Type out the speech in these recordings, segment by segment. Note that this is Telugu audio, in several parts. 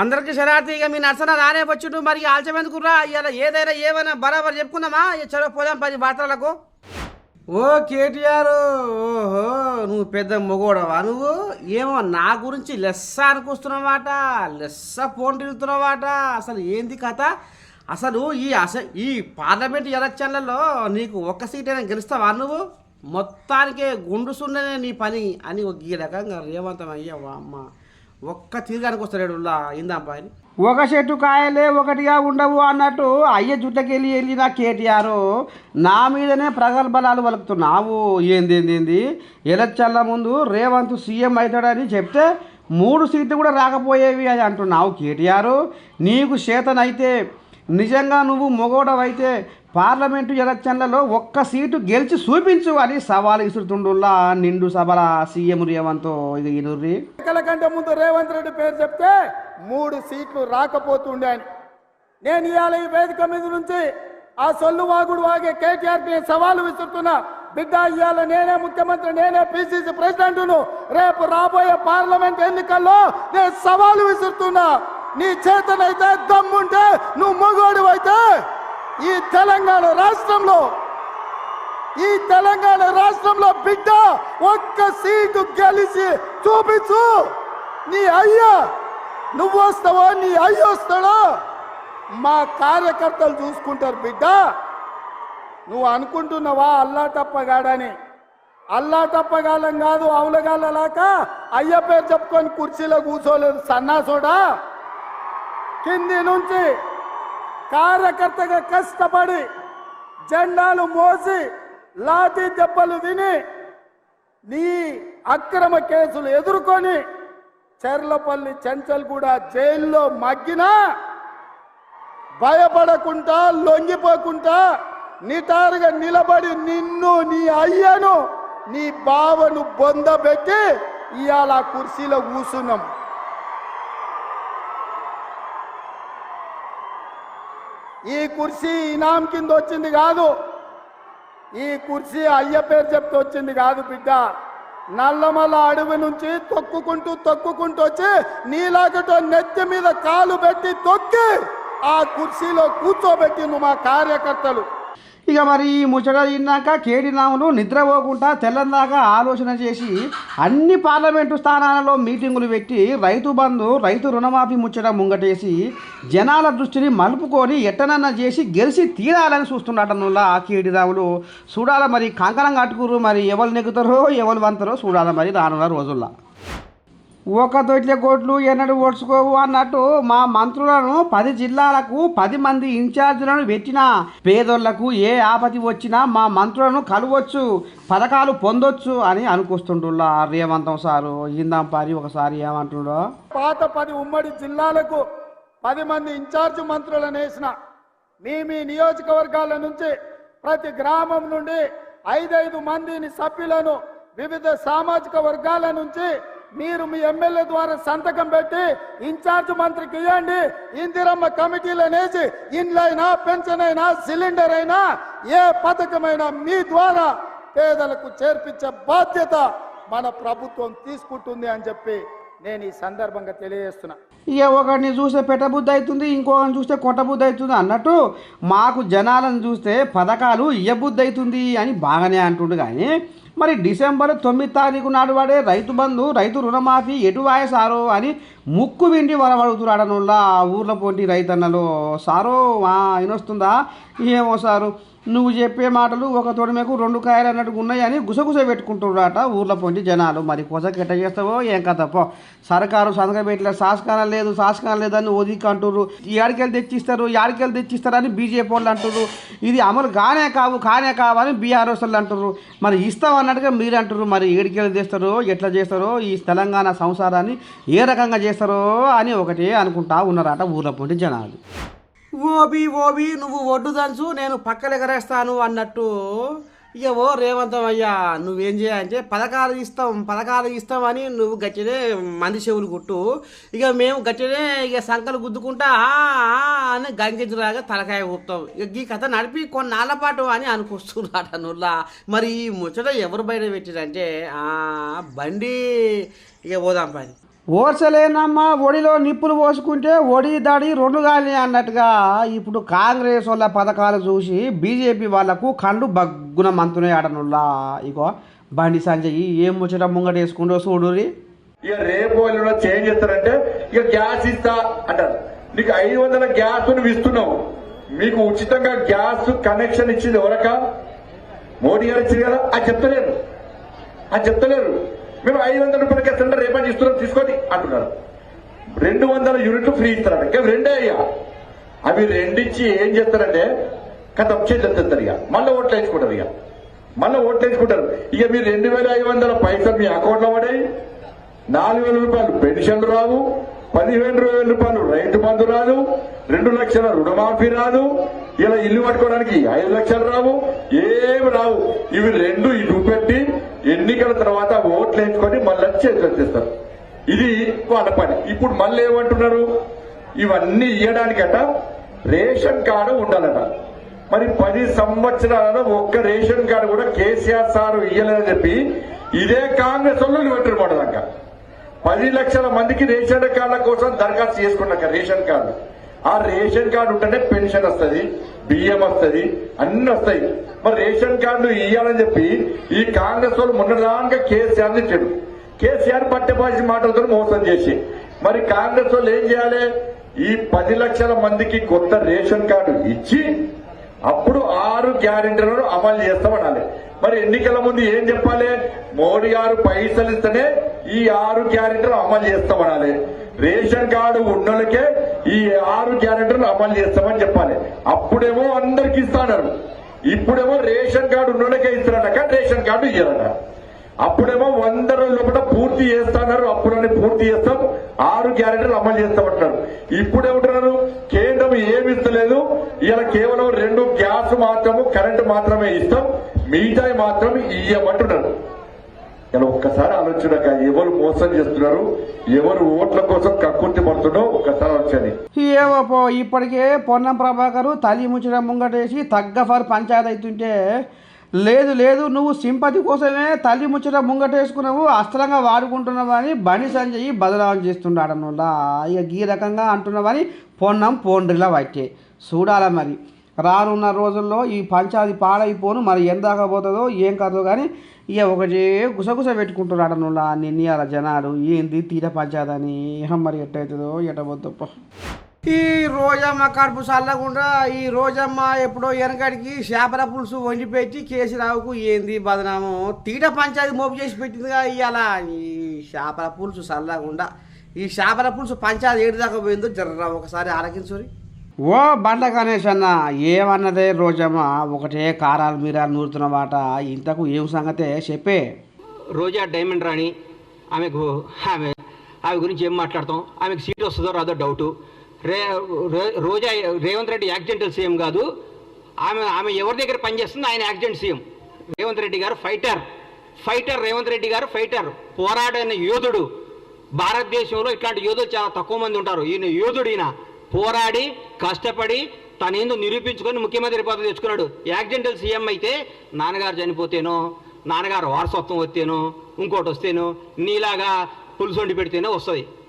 అందరికి శరార్థి ఇక మీ నర్సన రానే వచ్చుడు. మరి ఆల్చమెందుకురా ఇలా ఏదైనా ఏమైనా బరాబర్ చెప్పుకుందామా? ఇక చలో పోదాం పది బాత్రలకు ఓ కేటీఆర్ ఓహో నువ్వు పెద్ద మొగోడవా నువ్వు? ఏమో నా గురించి లెస్స అనుకొస్తున్నావాట లెస్స ఫోన్ తిరుగుతున్నావాట. అసలు ఏంది కథ? అసలు ఈ అస ఈ పార్లమెంట్ ఎలక్షన్లలో నీకు ఒక్క సీట్ అయినా గెలుస్తావా నువ్వు? మొత్తానికే గుండు సున్ననే నీ పని అని ఒక ఈ రకంగా రేవంతం అయ్యావా అమ్మ? ఒక్క తీర్గానికి వస్తాడు ఇందాం అని ఒక చెట్టు కాయలే ఒకటిగా ఉండవు అన్నట్టు అయ్య వెళ్ళి వెళ్ళిన కేటీఆర్ నా మీదనే ప్రగల్భలాలు వలుకుతున్నావు. ఏంది ఏంది ఏంది? ఎలక్షన్ల ముందు రేవంత్ సీఎం అవుతాడని చెప్తే మూడు సీట్లు కూడా రాకపోయేవి అని అంటున్నావు కేటీఆర్. నీకు చేతనైతే నిజంగా నువ్వు మొగోడవైతే పార్లమెంటు ఎలక్షన్లలో ఒక్క సీటు గెలిచి చూపించు అని సవాల్ ఇసురుతుండుల్లా నిండు సభల సీఎం రేవంత్ ఇనుర్రి ఎన్నికల కంటే ముందు రేవంత్ రెడ్డి పేరు చెప్తే మూడు సీట్లు రాకపోతుండే అని. నేను ఇవాళ ఈ వేదిక మీద నుంచి ఆ సొల్లు వాగుడు వాగే కేటీఆర్ నేను సవాలు విసురుతున్నా. బిడ్డ ఇవాళ నేనే ముఖ్యమంత్రి నేనే పిసిసి ప్రెసిడెంట్ను. రేపు రాబోయే పార్లమెంట్ ఎన్నికల్లో నేను సవాలు విసురుతున్నా. నీ చేతనైతే దమ్ముంటే నువ్వు మగోడు ఈ తెలంగాణ రాష్ట్రంలో ఈ తెలంగాణ రాష్ట్రంలో బిడ్డ ఒక్క సీటు గెలిచి చూపించు. నీ అయ్యా నువ్వు వస్తావో నీ అయ్య వస్తాడో? మా కార్యకర్తలు చూసుకుంటారు బిడ్డ. నువ్వు అనుకుంటున్నావా అల్లా తప్పగాడని అల్లా తప్పగాలం కాదు అవులగాలలాక అయ్య పేరు చెప్పుకొని కుర్చీలో కూర్చోలేదు సన్నాసోడా? కింది నుంచి కార్యకర్తగా కష్టపడి జెండాలు మోసి లాఠీ దెబ్బలు తిని నీ అక్రమ కేసులు ఎదుర్కొని చెర్లపల్లి చెంచల్గూడ జైల్లో మగ్గినా భయపడకుండా లొంగిపోకుండా నిటారుగా నిలబడి నిన్ను నీ అయ్యను నీ బావను బొందబెట్టి ఇవాళ కుర్చీలో కూసున్నాం. ఈ కుర్చీ ఇనాం కింద వచ్చింది కాదు. ఈ కుర్చీ అయ్య పేరు చెప్తే వచ్చింది కాదు బిడ్డ. నల్లమల అడవి నుంచి తొక్కుకుంటూ తొక్కుకుంటూ వచ్చి నీలాగటో నెత్తి మీద కాలు పెట్టి తొక్కి ఆ కుర్చీలో కూర్చోబెట్టిండు మా కార్యకర్తలు. ఇక మరి ఈ ముచ్చట తిన్నాక కేడినామును నిద్రపోకుండా తెల్లందాకా ఆలోచన చేసి అన్ని పార్లమెంటు స్థానాలలో మీటింగులు పెట్టి రైతు బంధు రైతు రుణమాఫీ ముచ్చట ముంగటేసి జనాల దృష్టిని మలుపుకొని ఎట్టనన్న చేసి గెలిచి తీరాలని చూస్తున్నాడనులా ఆ కేడినాములు చూడాల మరి కంకణం కట్టుకురు మరి ఎవరు నెగ్గుతారో ఎవరు వంతారో చూడాలి మరి రానున్న రోజుల్లో. ఒక దొడ్ల కోట్లు ఎన్నడూ ఓడ్చుకోవు అన్నట్టు మా మంత్రులను పది జిల్లాలకు పది మంది ఇన్ఛార్జీలను పెట్టినా పేదోళ్ళకు ఏ ఆపతి వచ్చినా మా మంత్రులను కలవచ్చు పథకాలు పొందొచ్చు అని అనుకొస్తుంటుల్లా రేవంతం సారు. ఇందాం పారి ఒకసారి ఏమంటుండో? పాత పది ఉమ్మడి జిల్లాలకు పది మంది ఇన్ఛార్జ్ మంత్రులను వేసిన మీ మీ నియోజకవర్గాల నుంచి ప్రతి గ్రామం నుండి ఐదైదు మందిని సభ్యులను వివిధ సామాజిక వర్గాల నుంచి మీరు మీ ఎమ్మెల్యే ద్వారా సంతకం పెట్టి ఇన్ఛార్జ్ మంత్రికి ఇవ్వండి ఇందిరమ్మ కమిటీలను వేసి ఇండ్లైనా పెన్షన్ అయినా సిలిండర్ అయినా ఏ పథకమైనా మీ ద్వారా పేదలకు చేర్పించే బాధ్యత మన ప్రభుత్వం తీసుకుంటుంది అని చెప్పి నేను ఈ సందర్భంగా తెలియజేస్తున్నా. ఇక ఒకరిని చూస్తే పెట్టబుద్ధి అవుతుంది ఇంకొకరిని చూస్తే కొట్టబుద్ధి అవుతుంది అన్నట్టు మాకు జనాలను చూస్తే పథకాలు ఇయ్యబుద్ధి అవుతుంది అని బాగానే అంటుండు కానీ మరి డిసెంబర్ తొమ్మిది తారీఖు నాడు వాడే రైతు బంధు రైతు రుణమాఫీ ఎటు వాయసారో అని ముక్కు వింటి వరవడుగుతున్నాడనుల్లా ఆ ఊర్లో పోటీ రైతన్నలు. సారో వస్తుందా? ఏమో సారు. నువ్వు చెప్పే మాటలు ఒక తొడిమేకు రెండు కాయలు అన్నట్టుగా ఉన్నాయని గుసగుస పెట్టుకుంటున్నారట ఊర్లో పొంటి జనాలు. మరి కొసకి ఎట్ట చేస్తావో ఏం కథ సర్కారు సంతకం పెట్టలే శాసకాలం లేదు శాసకాలం లేదని ఒదికి అంటుర్రు. ఏడికెళ్ళి తెచ్చిస్తారు ఏడికెళ్ళి తెచ్చిస్తారని బీజేపీ వాళ్ళు అంటుర్రు. ఇది అమలు కానే కావు కానే కావని బీఆర్ఎస్ వాళ్ళు అంటుర్రు. మరి ఇస్తావు అన్నట్టుగా మీరు అంటుర్రు. మరి ఏడికెళ్ళి తెస్తారో ఎట్లా చేస్తారో ఈ తెలంగాణ సంసారాన్ని ఏ రకంగా చేస్తారో అని ఒకటే అనుకుంటా ఉన్నారట ఊర్లో పొంటి జనాలు. ఓబి ఓబి నువ్వు ఒడ్డు దంచు నేను పక్కలెగరేస్తాను అన్నట్టు. ఇక ఓ రేవంతం అయ్యా నువ్వేం చేయాలంటే పథకాలు ఇస్తాం పథకాలు ఇస్తామని నువ్వు గట్టినే మంది చెవులు కుట్టు. ఇక మేము గట్టినే ఇక సంకలు గుద్దుకుంటా అని గంగించలాగా తలకాయ ఊపుతాం. ఇక ఈ కథ నడిపి కొన్నాళ్ళ పాటు అని అనుకొస్తున్నాట నుల్లా. మరి ఈ ముచ్చట ఎవరు బయట పెట్టిరంటే "ఆ, బండి. ఇక పోదాం పని. ఓర్చలేనమ్మా ఒడిలో నిప్పులు పోసుకుంటే ఒడి దాడి రెండు గాలి అన్నట్టుగా ఇప్పుడు కాంగ్రెస్ వాళ్ళ పథకాలు చూసి బీజేపీ వాళ్ళకు కండు బగ్గున మంతునే ఆడనుల్లా. ఇగో బండి సంజయ్ ఏం ముచ్చట ముంగట వేసుకుంటో చూడురి ఇక రేపు వాళ్ళు చేంజ్ చేస్తారంటే ఇక గ్యాస్ ఇస్తా అంటారు. నీకు ఐదు వందల గ్యాస్ నువ్వు ఇస్తున్నావు. మీకు ఉచితంగా గ్యాస్ కనెక్షన్ ఇచ్చింది ఎవరక మోడీ గారు ఇచ్చింది కదా? అది చెప్తలేరు. అది చెప్తలేరు. మేము ఐదు వందల రూపాయలకి సిలిండర్ రేపని ఇస్తున్నాం తీసుకొని అంటున్నారు. రెండు వందల యూనిట్లు ఫ్రీ ఇస్తారంట. ఇంకా రెండే అయ్యా. అవి రెండిచ్చి ఏం చేస్తారంటే కథ చేస్తారు ఇక. మళ్ళీ ఓట్లు వేసుకుంటారు ఇక. మళ్ళీ ఓట్లు వేసుకుంటారు ఇక మీరు రెండు వేల ఐదు వందల పైసలు మీ అకౌంట్లో పడాయి. నాలుగు వేల రూపాయలు పెన్షన్లు రావు. పదిహేను వేల రూపాయలు రైతు బంధు రాదు రెండు లక్షల రుణమాఫీ రాదు. ఇలా ఇల్లు కట్టుకోవడానికి ఐదు లక్షలు రావు ఏమి రావు. ఇవి రెండు ఇటు పెట్టి ఎన్నికల తర్వాత ఓట్లు వేయించుకొని మళ్ళీ చేతులు తెస్తారు ఇది వాళ్ళ పని. ఇప్పుడు మళ్ళీ ఏమంటున్నారు? ఇవన్నీ ఇవ్వడానికట రేషన్ కార్డు ఉండాలట. మరి పది సంవత్సరాలలో ఒక్క రేషన్ కార్డు కూడా కేసీఆర్ సార్ ఇయ్యలేదని చెప్పి ఇదే కాంగ్రెస్ వాళ్ళు పెట్టారు పడదాకా పది లక్షల మందికి రేషన్ కార్డుల కోసం దరఖాస్తు చేసుకున్నాక రేషన్ కార్డు. ఆ రేషన్ కార్డు ఉంటేనే పెన్షన్ వస్తుంది బియ్యం వస్తుంది అన్ని వస్తాయి. మరి రేషన్ కార్డు ఇయ్యాలని చెప్పి ఈ కాంగ్రెస్ వాళ్ళు మొన్నదాకా కేసీఆర్ ఇచ్చాడు కేసీఆర్ పట్టెపాసి మాటలతో మోసం చేసి. మరి కాంగ్రెస్ వాళ్ళు ఏం చేయాలి? ఈ పది లక్షల మందికి కొత్త రేషన్ కార్డు ఇచ్చి అప్పుడు ఆరు గ్యారెంటీలను అమలు చేస్తామనాలి మరి ఎన్నికల ముందు ఏం చెప్పాలి? మోడీ గారు పైసలు ఇస్తేనే ఈ ఆరు క్యారెక్టర్లు అమలు చేస్తామనాలి. రేషన్ కార్డు ఉన్నోళ్ళకే ఈ ఆరు క్యారెక్టర్లు అమలు చేస్తామని చెప్పాలి. అప్పుడేమో అందరికి ఇస్తాన్నారు ఇప్పుడేమో రేషన్ కార్డు ఉన్నోళ్ళకే ఇస్తారట రేషన్ కార్డు ఇయ్యారట. అప్పుడేమో వంద రోజుల లోపల పూర్తి చేస్తున్నారు అప్పుడని పూర్తి చేస్తాం ఆరు గ్యారెంటీలు అమలు చేస్తామంటున్నారు. ఇప్పుడు ఏమంటున్నారు కేంద్రం ఏమి ఇస్తలేదు ఇలా కేవలం రెండు గ్యాస్ మాత్రము కరెంటు మాత్రమే ఇస్తాం మిగతాయి మాత్రం ఇయ్యమంటున్నారు ఇలా ఒక్కసారి ఆలోచనక ఎవరు మోసం చేస్తున్నారు ఎవరు ఓట్ల కోసం కక్కుర్తి పడుతుండో ఒక్కసారి ఆలోచన ఏమో ఇప్పటికే పొన్నం ప్రభాకరు తల్లి ముచ్చట ముంగటేసి తగ్గ ఫర్ పంచాయతీ అవుతుంటే లేదు లేదు నువ్వు సింపతి కోసమే తల్లి ముచ్చట ముంగటేసుకున్నావు అస్త్రంగా వాడుకుంటున్నావు అని బండి సంజయ్ బదలావం చేస్తున్నాడు అన్నోళ్ళ ఇక ఈ రకంగా అంటున్నావని పొన్నం పోండ్రిలా పట్టే చూడాలా మరి. రానున్న రోజుల్లో ఈ పంచాది పాడైపోను మరి ఎంత దాకా పోతుందో ఏం కాదో కానీ ఇక ఒకటే గుసగుస పెట్టుకుంటున్నాడు అన్నోళ్ళ నిన్నయాల జనాలు. ఏంది తీర పంచాదని? అని మరి ఎట్టవుతుందో ఎట్టబోద్దప్ప ఈ రోజమ్మ కడుపు చల్లకుండా ఈ రోజమ్మ ఎప్పుడో వెనకడికి చేపల పులుసు వండి పెట్టి కేసీరావుకు ఏంది బదనాము? తీట పంచాయతీ మోపు చేసి పెట్టిందిగా ఇవాళ ఈ చేపల పులుసు చల్లకుండా ఈ చేపల పులుసు పంచాయతీ ఏడు దాకా పోయిందో జర్ర ఒకసారి ఆలకించురి ఓ బండ గణేష్ అన్న ఏమన్నదే రోజమ్మ? ఒకటే కారాలు మీరాలు నూరుతున్న మాట. ఇంతకు ఏం సంగతే? చెప్పే. రోజా డైమండ్ రాణి ఆమెకు ఆమె ఆమె గురించి ఏం మాట్లాడతాం? ఆమెకు సీట్ వస్తుందో రాదో డౌటు రే రోజా రేవంత్ రెడ్డి యాక్సిడెంటల్ సీఎం కాదు. ఆమె ఆమె ఎవరి దగ్గర పనిచేస్తుంది ఆయన యాక్సిడెంట్ సీఎం. రేవంత్ రెడ్డి గారు ఫైటర్. ఫైటర్ రేవంత్ రెడ్డి గారు ఫైటర్. పోరాడైన యోధుడు. భారతదేశంలో ఇట్లాంటి యోధులు చాలా తక్కువ మంది ఉంటారు. ఈయన యోధుడు ఈయన. పోరాడి కష్టపడి తనేందో నిరూపించుకొని ముఖ్యమంత్రి పదవి తెచ్చుకున్నాడు. యాక్సిడెంటల్ సీఎం అయితే నాన్నగారు చనిపోతేనో నాన్నగారు వారసత్వం వస్తేనో ఇంకోటి వస్తేనో నీలాగా పులుసు వండి పెడితేనే వస్తుంది.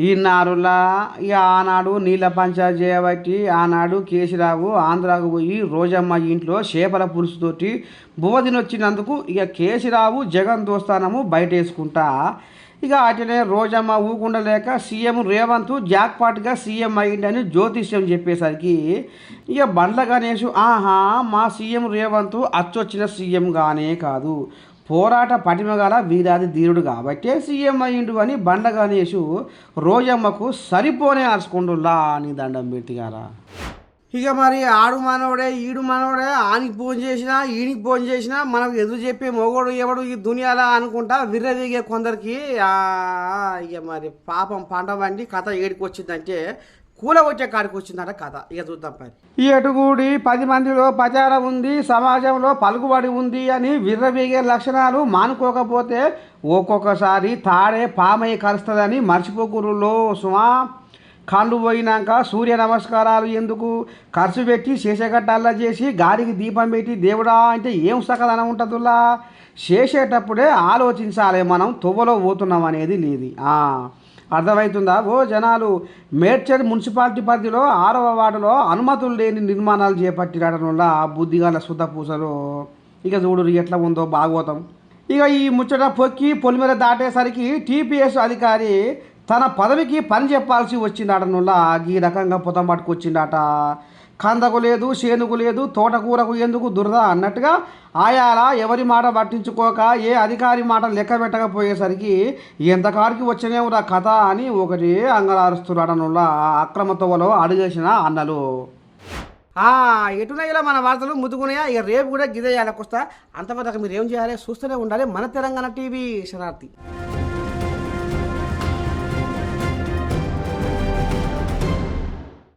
ఈ నారులా ఇక ఆనాడు నీళ్ళ పంచా చేయబట్టి ఆనాడు కేసీరావు ఆంధ్రాకు పోయి రోజమ్మ ఇంట్లో చేపల పులుసుతోటి బువ్వ వచ్చినందుకు ఇక కేసీరావు జగన్ దోస్తానము బయట వేసుకుంటా ఇక అటనే రోజమ్మ ఊకుండలేక సీఎం రేవంత్ జాక్పాట్గా సీఎం అయ్యిండని జ్యోతిష్యం చెప్పేసరికి ఇక బండ్ల గణేష్ ఆహా మా సీఎం రేవంత్ అచ్చొచ్చిన సీఎం గానే కాదు. పోరాట పటిమగల వీరాది ధీరుడు కాబట్టే సీఎం అయ్యిండు అని బండ గణేష్ రోజమ్మకు సరిపోనే అరుచుకుంటులా అని దండం పెట్టిగారా ఇక మరి ఆడు మానవుడే ఈడు మానవుడే ఆనికి ఫోన్ చేసినా ఈనికి ఫోన్ చేసినా మనకు ఎదురు చెప్పే మొగోడు ఎవడు ఈ దునియాలా అనుకుంటా విర్రదీగే కొందరికి ఇక మరి పాపం పంట వండి కథ ఏడికి వచ్చిందంటే కూల వచ్చే కాడికి వచ్చిందట కథ. ఇక చూద్దాం పని. ఈ ఎటుగూడి పది మందిలో ప్రచారం ఉంది సమాజంలో పలుకుబడి ఉంది అని విర్రవీగే లక్షణాలు మానుకోకపోతే ఒక్కొక్కసారి తాడే పామై కలుస్తుందని మర్చిపోకూరులో సుమా. కళ్ళు పోయినాక సూర్య నమస్కారాలు ఎందుకు? ఖర్చు పెట్టి శేషగట్టాల్లో చేసి గాలికి దీపం పెట్టి దేవుడా అంటే ఏం సకదనం ఉంటుందిలా చేసేటప్పుడే ఆలోచించాలి మనం తువ్వలో పోతున్నాం అనేది నీది. అర్థమవుతుందా? ఓ జనాలు మేడ్చల్ మున్సిపాలిటీ పరిధిలో ఆరవ వార్డులో అనుమతులు లేని నిర్మాణాలు చేపట్టినడం వల్ల బుద్ధిగాల శుద్ధ పూసలు. ఇక చూడు ఎట్లా ఉందో భాగవతం. ఇక ఈ ముచ్చట పొక్కి పొలిమేర దాటేసరికి టీపీఎస్ అధికారి తన పదవికి పని చెప్పాల్సి వచ్చిందటనుల్లా ఈ రకంగా పొతం పట్టుకొచ్చిండట కందకు లేదు శేనుకు లేదు తోటకూరకు ఎందుకు దురద అన్నట్టుగా ఆయాల ఎవరి మాట పట్టించుకోక ఏ అధికారి మాట లెక్క పెట్టకపోయేసరికి ఎంతకాడికి వచ్చినేవురా కథ అని ఒకటి అంగలారుస్తున్నాడనుల్లా అక్రమ అడిగేసిన అన్నలు. ఎటునయ్యలో మన వార్తలు ముద్దుకున్నాయా ఇక రేపు కూడా గిదే వస్తా. అంతవరకు మీరు ఏం చేయాలి? చూస్తూనే ఉండాలి మన తెలంగాణ టీవీ శనార్థి